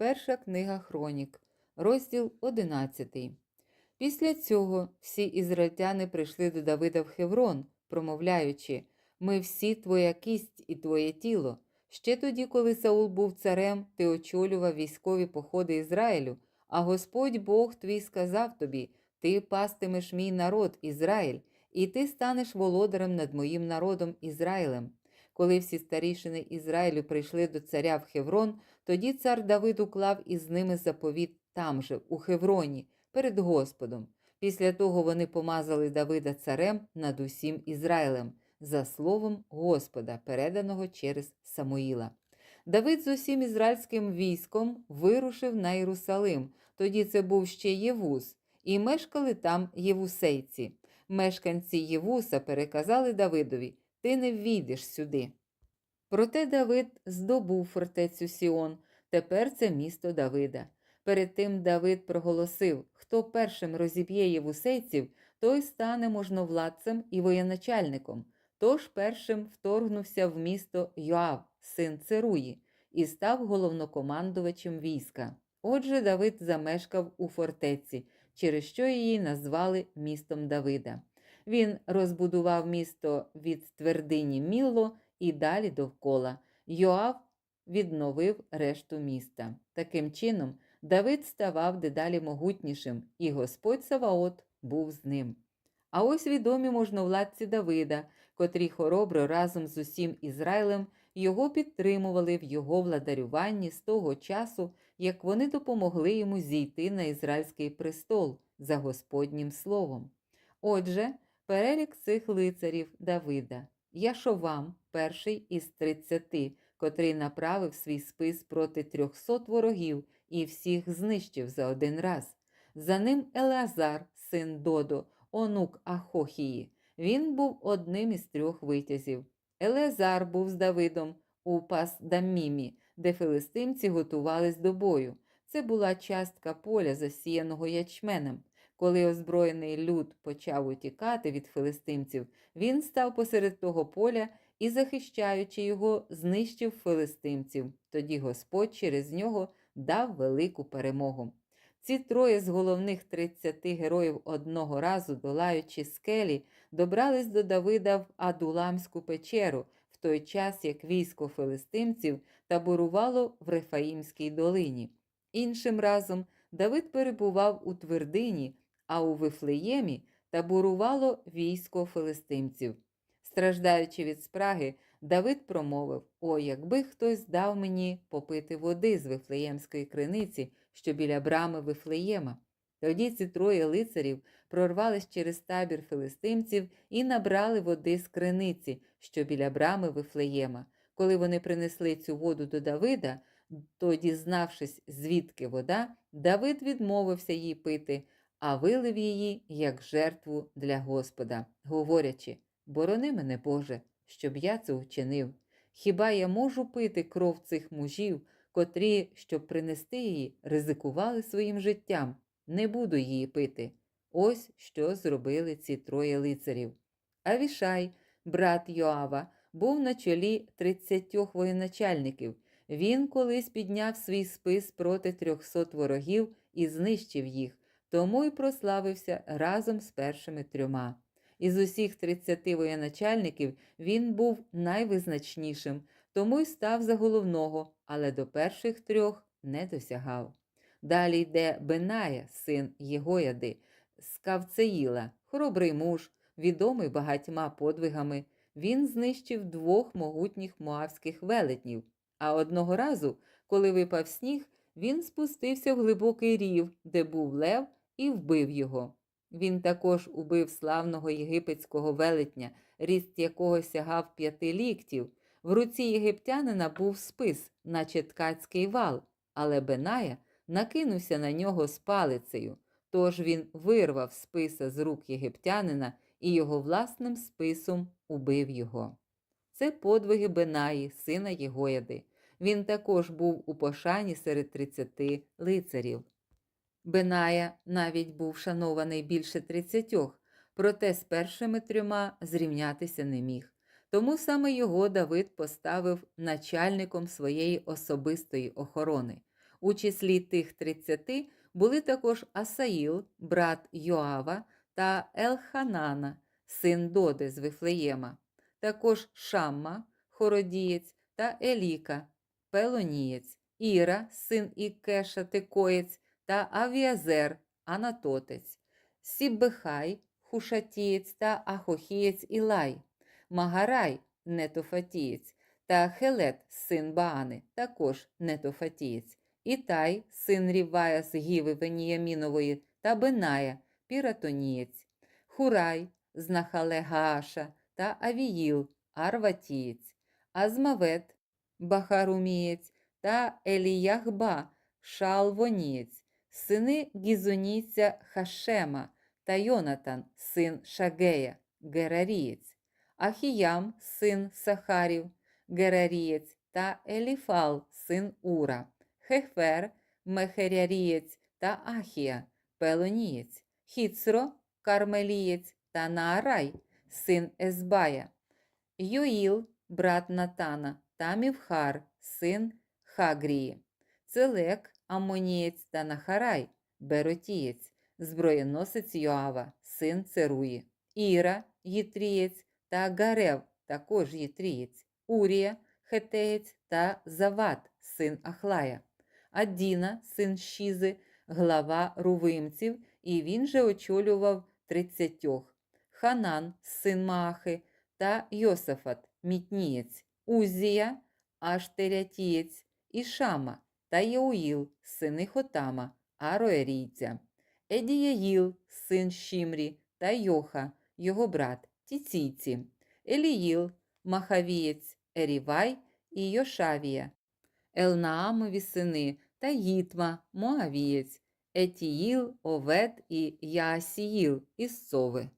Перша книга Хронік, розділ 11. Після цього всі ізраїльтяни прийшли до Давида в Хеврон, промовляючи: Ми всі твоя кість і твоє тіло. Ще тоді, коли Саул був царем, ти очолював військові походи Ізраїлю, а Господь Бог твій сказав тобі: Ти пастимеш мій народ Ізраїль, і ти станеш володарем над моїм народом Ізраїлем. Коли всі старішини Ізраїлю прийшли до царя в Хеврон, тоді цар Давид уклав із ними заповіт там же, у Хевроні, перед Господом. Після того вони помазали Давида царем над усім Ізраїлем, за словом Господа, переданого через Самуїла. Давид з усім ізраїльським військом вирушив на Єрусалим. Тоді це був ще Євус, і мешкали там євусейці. Мешканці Євуса переказали Давидові: Ти не ввійдеш сюди. Проте Давид здобув фортецю Сіон, тепер це місто Давида. Перед тим Давид проголосив: хто першим розіб'є євусейців, той стане можновладцем і воєначальником. Тож першим вторгнувся в місто Йоав, син Церуї, і став головнокомандувачем війська. Отже, Давид замешкав у фортеці, через що її назвали містом Давида. Він розбудував місто від твердині Мілло і далі довкола. Йоав відновив решту міста. Таким чином, Давид ставав дедалі могутнішим, і Господь Саваот був з ним. А ось відомі можновладці Давида, котрі хоробро разом з усім Ізраїлем його підтримували в його владарюванні з того часу, як вони допомогли йому зійти на ізраїльський престол за Господнім словом. Отже, перелік цих лицарів Давида. Яшовам, перший із тридцяти, котрий направив свій спис проти трьохсот ворогів і всіх знищив за один раз. За ним Елеазар, син Додо, онук Ахохії. Він був одним із трьох витязів. Елеазар був з Давидом у Пас-Даммімі, де филистимці готувались до бою. Це була частка поля, засіяного ячменем. Коли озброєний люд почав утікати від филистимців, він став посеред того поля і, захищаючи його, знищив филистимців. Тоді Господь через нього дав велику перемогу. Ці троє з головних тридцяти героїв одного разу, долаючи скелі, добрались до Давида в Адуламську печеру, в той час як військо филистимців таборувало в Рефаїмській долині. Іншим разом Давид перебував у твердині, а у Вифлеємі таборувало військо филистимців. Страждаючи від спраги, Давид промовив: О, якби хтось дав мені попити води з Вифлеємської криниці, що біля брами Вифлеєма. Тоді ці троє лицарів прорвались через табір филистимців і набрали води з криниці, що біля брами Вифлеєма. Коли вони принесли цю воду до Давида, то, дізнавшись, звідки вода, Давид відмовився її пити, а вилив її як жертву для Господа, говорячи: Борони мене, Боже, щоб я це вчинив. Хіба я можу пити кров цих мужів, котрі, щоб принести її, ризикували своїм життям? Не буду її пити. Ось що зробили ці троє лицарів. Авішай, брат Йоава, був на чолі тридцятьох воєначальників. Він колись підняв свій спис проти трьохсот ворогів і знищив їх, тому й прославився разом з першими трьома. Із усіх тридцяти воєначальників він був найвизначнішим, тому й став за головного, але до перших трьох не досягав. Далі йде Беная, син Єгояди, з Кавцеїла, хоробрий муж, відомий багатьма подвигами. Він знищив двох могутніх моавських велетнів. А одного разу, коли випав сніг, він спустився в глибокий рів, де був лев, і вбив його. Він також убив славного єгипетського велетня, ріст якого сягав п'яти ліктів. В руці єгиптянина був спис, наче ткацький вал, але Беная накинувся на нього з палицею. Тож він вирвав списа з рук єгиптянина і його власним списом убив його. Це подвиги Бенаї, сина Єгояди. Він також був у пошані серед тридцяти лицарів. Беная навіть був шанований більше тридцятьох, проте з першими трьома зрівнятися не міг. Тому саме його Давид поставив начальником своєї особистої охорони. У числі тих тридцяти були також Асаїл, брат Йоава та Елханана, син Доди з Вифлеєма, також Шамма, хородієць та Еліка, Пелонієць, Іра, син Ікеша Текоєць та Авіазер, Анатотець, Сіббехай, Хушатієць та Ахохієць Ілай, Магарай, Нетофатієць та Хелет, син Баани, також Нетофатієць, Ітай, син Рівая з Гіви Веніямінової та Беная, Піратонієць, Хурай, з Нахале Гааша та Авіїл, Арватієць, Азмавет, Бахарумієць та Еліяхба, Шалвонієць, сини Гізонійця Хашема та Йонатан, син Шагея, Герарієць, Ахіям, син Сахарів, Герарієць та Еліфал, син Ура, Хефер, Мехерярієць та Ахія, Пелонієць, Хіцро, Кармелієць та Наарай, син Езбая, Йоїл, брат Натана, та Мівхар, син Хагрії, Целек, Амонієць та Нахарай, Беротієць, зброєносець Йоава, син Церуї, Іра, Єтрієць та Гарев, також Єтрієць, Урія, Хетеєць та Зават, син Ахлая, Адіна, син Щізи, глава рувимців, і він же очолював тридцятьох, Ханан, син Маахи, та Йосафат, мітнієць, Узія, Аштерятієць, Ішама та Єуїл, сини Хотама, Ароерійця, Едіяїл, син Шімрі та Йоха, його брат, Тіційці, Еліїл, Махавієць, Ерівай і Йошавія, Елнаамові сини та Їтма, Моавієць, Етіїл, Овет і Яасіїл із Сови.